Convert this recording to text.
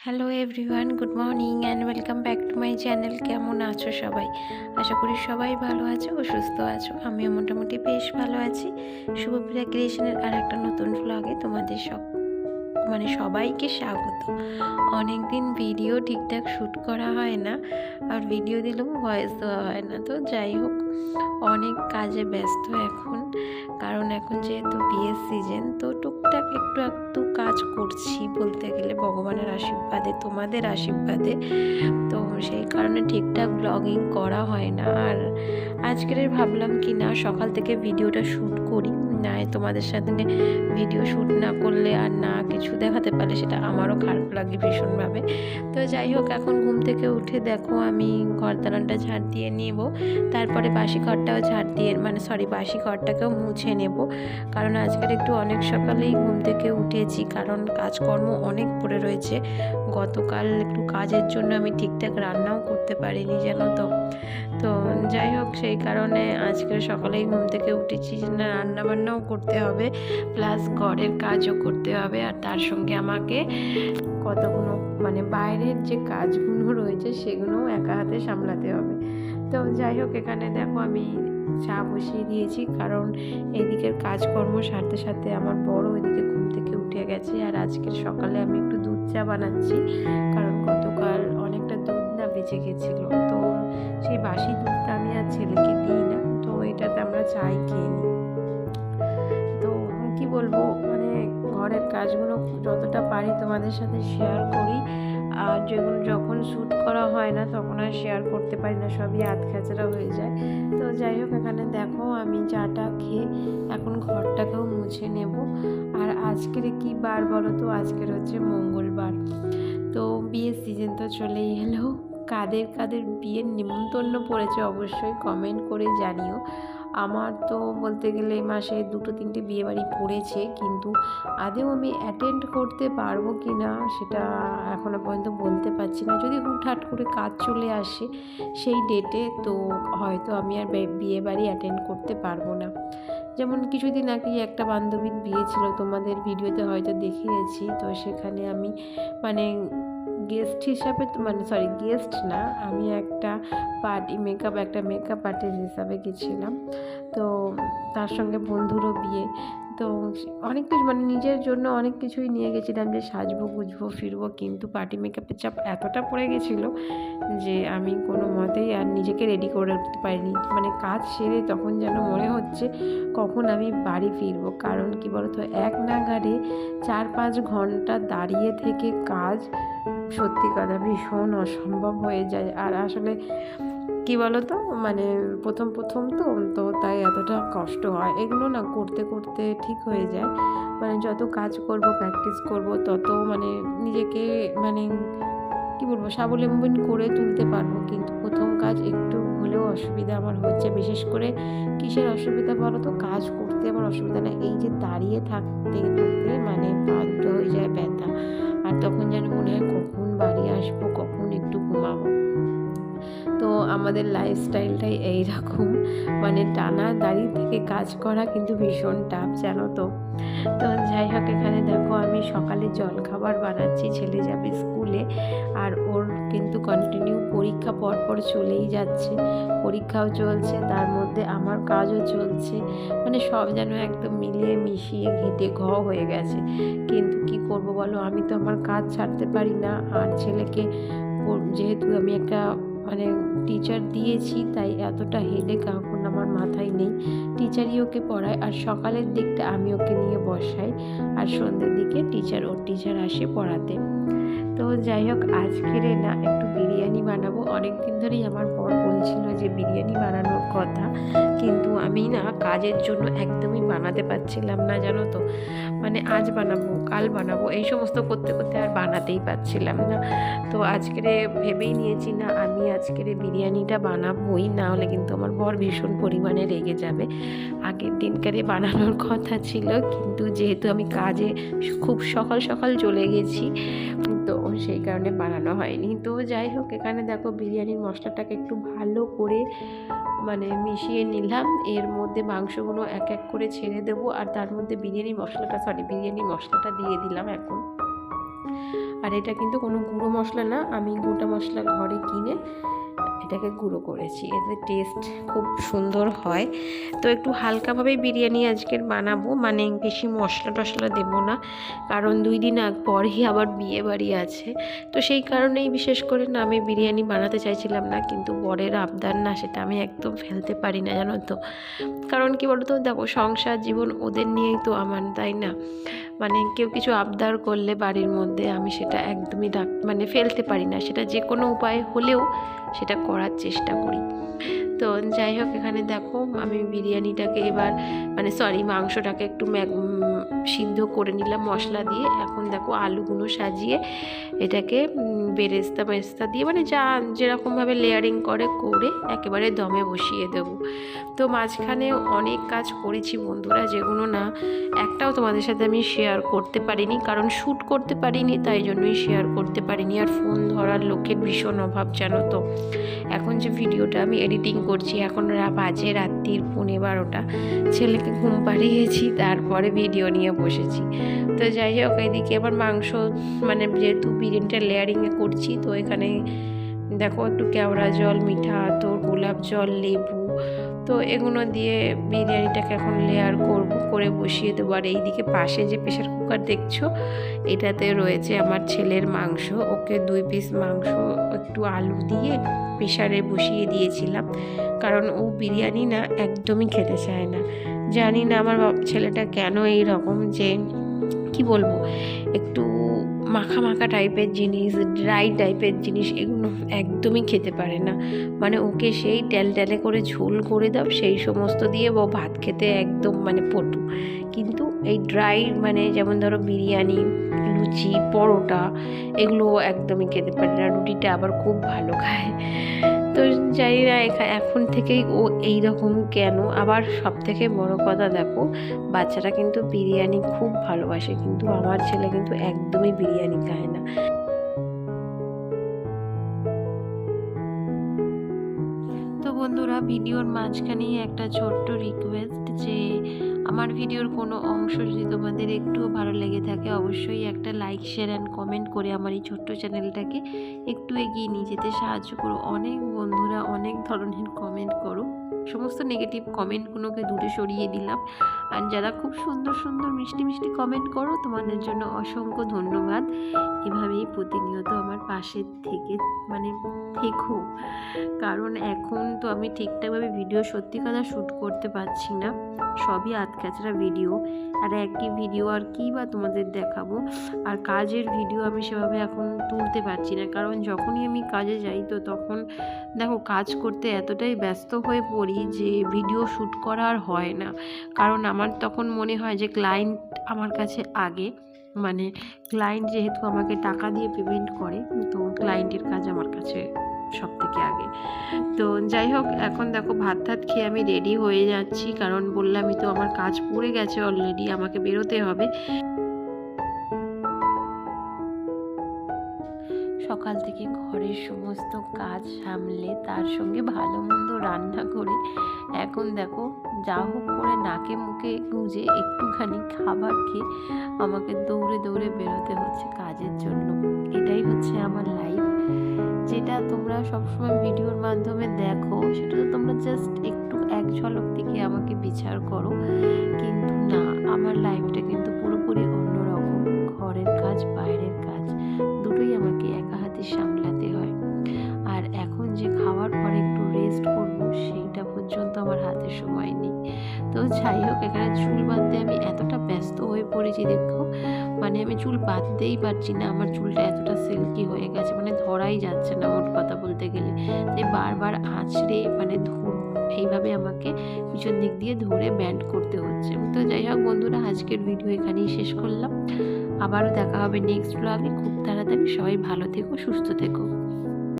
Hello everyone good morning and welcome back to my channel কেমন আছো সবাই? আশা করি সবাই ভালো আছো ও সুস্থ আছো। আমিও মোটামুটি বেশ ভালো আছি। শুভপ্রিয়া ক্রিয়েশনের আর একটা নতুন ব্লগে তোমাদের সব মানে সবাইকে স্বাগত। অনেক দিন ভিডিও ঠিকঠাক শ্যুট করা হয় না, আর ভিডিও দিলেও ভয়েস দেওয়া হয় না। তো যাই হোক, অনেক কাজে ব্যস্ত এখন, কারণ এখন যেহেতু বিয়ের সিজন তো টুকটাক একটু একটু কাজ করছি বলতে গেলে, ভগবানের আশীর্বাদে, তোমাদের আশীর্বাদে। তো সেই কারণে ঠিকঠাক ব্লগিং করা হয় না। আর আজকের ভাবলাম কি না সকাল থেকে ভিডিওটা শ্যুট করি। না তোমাদের সাথে ভিডিও শ্যুট না করলে আর না কিছু দেখাতে পারলে সেটা আমারও খারাপ লাগে ভীষণভাবে। তো যাই হোক, এখন ঘুম থেকে উঠে দেখো আমি ঘর দালানটা ঝাড় দিয়ে নেব। তারপরে বাসি ঘরটাও ঝাড় দিয়ে মানে সরি বাসি ঘরটাকেও মুছে নেব। কারণ আজকের একটু অনেক সকালেই ঘুম থেকে উঠেছি, কারণ কাজকর্ম অনেক পড়ে রয়েছে। গতকাল একটু কাজের জন্য আমি ঠিকঠাক রান্নাও করতে পারিনি জানো তো। তো যাই হোক, সেই কারণে আজকে সকালেই ঘুম থেকে উঠেছি না রান্না বান্নাও করতে হবে প্লাস ঘরের কাজও করতে হবে। আর তার সঙ্গে আমাকে কতগুলো মানে বাইরের যে কাজগুলো রয়েছে সেগুলোও একা হাতে সামলাতে হবে। তো যাই হোক, এখানে দেখো আমি চা বসিয়ে দিয়েছি, কারণ এদিকের কাজকর্ম সারতে সাথে আমার বড় ওইদিকে ঘুম থেকে উঠে গেছে। আর আজকের সকালে আমি একটু দুধ চা বানাচ্ছি, কারণ গতকাল অনেকটা দুধ বেঁচে গেছিল। তো সেই বাসি দুধটা আমি আর ছেলেকে দিই না। তো এটাতে আমরা চাই খেয়ে নিই। তো কি বলব মানে ঘরের কাজগুলো যতটা পারি তোমাদের সাথে শেয়ার করি। আর যেগুলো যখন শ্যুট করা হয় না, তখন আর শেয়ার করতে পারি না, সবই আধ খাচড়া হয়ে যায়। তো যাই হোক, এখানে দেখো আমি চাটা খেয়ে এখন ঘরটাকেও মুছে নেব। আর আজকের কি বার বলো তো? আজকের হচ্ছে মঙ্গলবার। তো বিয়ের সিজন তো চলেই এলো। কাদের কাদের বিয়ের নিমন্ত্রণ পড়েছে অবশ্যই কমেন্ট করে জানিও। আমার তো বলতে গেলে এই মাসে দুটো তিনটে বিয়ে বাড়ি পড়েছে, কিন্তু আদেও আমি অ্যাটেন্ড করতে পারব কি না সেটা এখনও পর্যন্ত বলতে পারছি না। যদি হুটহাট করে কাজ চলে আসে সেই ডেটে তো হয়তো আমি আর বিয়ে বাড়ি অ্যাটেন্ড করতে পারব না। যেমন কিছুদিন আগে একটা বান্ধবীর বিয়ে ছিল, তোমাদের ভিডিওতে হয়তো দেখিয়েছি, তো সেখানে আমি মানে গেস্ট হিসাবে মানে সরি গেস্ট না, আমি একটা পার্টি মেকআপ একটা মেকআপ আর্টিস্ট হিসাবে গেছিলাম। তো তার সঙ্গে বন্ধুরও বিয়ে। অনেক কিছু মানে নিজের জন্য অনেক কিছুই নিয়ে গেছিলাম যে সাজবো, গুজবো, ফিরবো, কিন্তু পার্টি মেকআপের চাপ এতটা পড়ে গেছিল যে আমি কোনো মতেই আর নিজেকে রেডি করে উঠতে পারিনি। মানে কাজ সেরে তখন যেন মনে হচ্ছে কখন আমি বাড়ি ফিরবো। কারণ কি বলতো, এক নাগারে চার পাঁচ ঘণ্টা দাঁড়িয়ে থেকে কাজ সত্যি কথা ভীষণ অসম্ভব হয়ে যায়। আর আসলে কি বলো তো মানে প্রথম প্রথম তো তো তাই এতটা কষ্ট হয়। এগুলো না করতে করতে ঠিক হয়ে যায়। মানে যত কাজ করব প্র্যাকটিস করব, তত মানে নিজেকে মানে কি বলব, স্বাবলম্বী করে তুলতে পারব। কিন্তু প্রথম কাজ একটু হলেও অসুবিধা আমার হচ্ছে। বিশেষ করে কিসের অসুবিধা বলো তো কাজ করতে আমার অসুবিধা না এই যে দাঁড়িয়ে থাকতে থাকতে মানে দুটো হয়ে যায় ব্যথা। আর তখন যেন মনে হয় কখন বাড়ি আসব, কখন একটু ঘুমাবো। তো আমাদের লাইফস্টাইলটাই এইরকম। মানে টানা দাঁড়িয়ে থেকে কাজ করা কিন্তু ভীষণ টাফ জানো তো? তো যাই হোক, এখানে দেখো আমি সকালে জল খাবার বানাচ্ছি ছেলে যাবে স্কুলে, আর ওর কিন্তু কন্টিনিউ পরীক্ষা পরপর চলেই যাচ্ছে। পরীক্ষাও চলছে, তার মধ্যে আমার কাজও চলছে। মানে সব যেন একদম মিলিয়ে মিশিয়ে ঘেটে ঘ হয়ে গেছে। কিন্তু কি করব বলো? আমি তো আমার কাজ ছাড়তে পারি না। আর ছেলেকে যেহেতু আমি একটা মানে টিচার দিয়েছি, তাই এতটা হেডেক এখন আমার মাথায় নেই। টিচারই ওকে পড়ায়, আর সকালের দিকটা আমি ওকে নিয়ে বসাই, আর সন্ধ্যের দিকে টিচার ওর টিচার আসে পড়াতে। তো যাই হোক, আজকের না, একটু বিরিয়ানি বানাবো। অনেক দিন ধরেই আমার বর বলছিল যে বিরিয়ানি বানানোর কথা। কিন্তু আমি না কাজের জন্য একদমই বানাতে পারছিলাম না, জানো তো। মানে আজ বানাবো, কাল বানাবো, এই সমস্ত করতে করতে আর বানাতেই পারছিলাম না। তো আজকের ভেবেই নিয়েছি না, আমি আজকের বিরিয়ানিটা বানাবোই, না হলে কিন্তু আমার বর ভীষণ পরিমাণে রেগে যাবে। আগের দিনকারে বানানোর কথা ছিল, কিন্তু যেহেতু আমি কাজে খুব সকাল সকাল চলে গেছি সেই কারণে বানানো হয়নি। তো যাই হোক, এখানে দেখো বিরিয়ানির মশলাটাকে একটু ভালো করে মানে মিশিয়ে নিলাম। এর মধ্যে মাংসগুলো এক এক করে ছেড়ে দেবো আর তার মধ্যে বিরিয়ানি মশলাটা সরি বিরিয়ানি মশলাটা দিয়ে দিলাম এখন। আর এটা কিন্তু কোনো গুঁড়ো মশলা না, আমি গোটা মশলা ঘরে কিনে এটাকে গুঁড়ো করেছি। এতে টেস্ট খুব সুন্দর হয়। তো একটু হালকাভাবেই বিরিয়ানি আজকের বানাবো। মানে বেশি মশলা টশলা দেবো না। কারণ দুই দিন আগ পরই আবার বিয়ে বাড়ি আছে। তো সেই কারণেই বিশেষ করে না আমি বিরিয়ানি বানাতে চাইছিলাম না। কিন্তু বরের আবদার না, সেটা আমি একদম ফেলতে পারি না, জানো তো। কারণ কি বলতো, দেখো সংসার জীবন ওদের নিয়েই তো আমার, তাই না? মানে কেউ কিছু আবদার করলে বাড়ির মধ্যে আমি সেটা একদমই মানে ফেলতে পারি না। সেটা যে কোনো উপায় হলেও সেটা করার চেষ্টা করি তো যাই হোক, এখানে দেখো আমি বিরিয়ানিটাকে এবার মানে সরি মাংসটাকে একটু সিদ্ধ করে নিলাম মশলা দিয়ে। এখন দেখো আলুগুলো সাজিয়ে এটাকে বেরেস্তা বেরেস্তা দিয়ে মানে যা, যেরকমভাবে লেয়ারিং করে করে একেবারে দমে বসিয়ে দেবো। তো মাঝখানে অনেক কাজ করেছি বন্ধুরা, যেগুলো না একটাও তোমাদের সাথে আমি শেয়ার করতে পারিনি, কারণ শ্যুট করতে পারিনি, তাই জন্যই শেয়ার করতে পারিনি। আর ফোন ধরার লোকের ভীষণ অভাব, জানো তো। এখন যে ভিডিওটা আমি এডিটিং করছি। এখন বাজে রাত্রির পুনে বারোটা। ছেলেকে ঘুম পাড়িয়েছি, তারপরে ভিডিও নিয়ে বসেছি। তো যাই হোক, এদিকে আবার মাংস মানে যেহেতু বিরিয়ানিটা লেয়ারিংয়ে করছি, তো এখানে দেখো একটু কেওড়া জল, মিঠা আতর, গোলাপ জল, লেবু। তো এগুলো দিয়ে বিরিয়ানিটাকে এখন লেয়ার করব, করে বসিয়ে দেবো। আর এইদিকে পাশে যে প্রেশার কুকার দেখছ, এটাতে রয়েছে আমার ছেলের মাংস। ওকে দুই পিস মাংস, একটু আলু দিয়ে প্রেশারে বসিয়ে দিয়েছিলাম। কারণ ও বিরিয়ানি না একদমই খেতে চায় না। জানি না আমার ছেলেটা কেন এই রকম যে, কি বলব? একটু মাখা মাখা টাইপের জিনিস ড্রাই টাইপের জিনিস এগুলো একদমই খেতে পারে না। মানে ওকে সেই ট্যাল ট্যালে করে ঝোল করে দাও, সেই সমস্ত দিয়ে ও ভাত খেতে একদম মানে পটু। কিন্তু এই ড্রাই মানে যেমন ধরো বিরিয়ানি, লুচি, পরোটা, এগুলো একদমই খেতে পারে না। রুটিটা আবার খুব ভালো খায়। তো না এখা- এখন থেকেই ও এই রকম কেন? আবার সব থেকে বড় কথা দেখো, বাচ্চারা কিন্তু বিরিয়ানি খুব ভালোবাসে, কিন্তু আমার ছেলে কিন্তু একদমই বিরিয়ানি খায় না। তো বন্ধুরা, ভিডিওর মাঝখানেই একটা ছোট্ট রিকোয়েস্ট যে আমার ভিডিওর কোনো অংশ যদি তোমাদের একটুও ভালো লেগে থাকে, অবশ্যই একটা লাইক শেয়ার অ্যান্ড কমেন্ট করে আমার এই ছোট্ট চ্যানেলটাকে একটু এগিয়ে নিয়ে যেতে সাহায্য করো। অনেক বন্ধুরা অনেক ধরনের কমেন্ট করো। সমস্ত নেগেটিভ কমেন্টগুলোকে দূরে সরিয়ে দিলাম। আর যারা খুব সুন্দর সুন্দর, মিষ্টি মিষ্টি কমেন্ট করো, তোমাদের জন্য অসংখ্য ধন্যবাদ। এভাবেই প্রতিনিয়ত আমার পাশে থেকে মানে থেকো। কারণ এখন তো আমি ঠিকঠাকভাবে ভিডিও সত্যি কথা শ্যুট করতে পারছি না। সবই আতখ্যাচড়া ভিডিও আর একই ভিডিও আর কী বা তোমাদের দেখাবো? আর কাজের ভিডিও আমি সেভাবে এখন তুলতে পারছি না। কারণ যখনই আমি কাজে যাই তো তখন দেখো কাজ করতে এতটাই ব্যস্ত হয়ে পড়ি যে ভিডিও শ্যুট করা আর হয় না। কারণ আমার তখন মনে হয় যে ক্লায়েন্ট আমার কাছে আগে। মানে ক্লায়েন্ট যেহেতু আমাকে টাকা দিয়ে পেমেন্ট করে, তো ক্লায়েন্টের কাজ আমার কাছে সব থেকে আগে। তো যাই হোক, এখন দেখো ভাত টাত খেয়ে আমি রেডি হয়ে যাচ্ছি। কারণ বললামই তো আমার কাজ পড়ে গেছে অলরেডি আমাকে বেরোতে হবে। সকাল থেকে ঘরের সমস্ত কাজ সামলে তার সঙ্গে ভালো মন্দ রান্না করে, এখন দেখো যা হোক করে নাকে মুখে গুঁজে একটুখানি খাবার খেয়ে আমাকে দৌড়ে দৌড়ে বেরোতে হচ্ছে কাজের জন্য। এটাই হচ্ছে আমার লাইফ যেটা তোমরা সবসময় ভিডিওর মাধ্যমে দেখো, সেটা তো তোমরা জাস্ট একটু এক ঝলক থেকে আমাকে বিচার করো। কিন্তু না, আমার লাইফটা মানে আমি চুল বাঁধতেই পারছি না। আমার চুলটা এতটা সিল্কি হয়ে গেছে মানে ধরাই যাচ্ছে না মোট কথা বলতে গেলে। তাই বারবার আঁচড়ে মানে এইভাবে আমাকে পিছন দিক দিয়ে ধরে ব্যান্ড করতে হচ্ছে। তো যাই হোক বন্ধুরা, আজকের ভিডিও এখানেই শেষ করলাম। আবারও দেখা হবে নেক্সট ব্লগে খুব তাড়াতাড়ি সবাই ভালো থেকো, সুস্থ থেকো।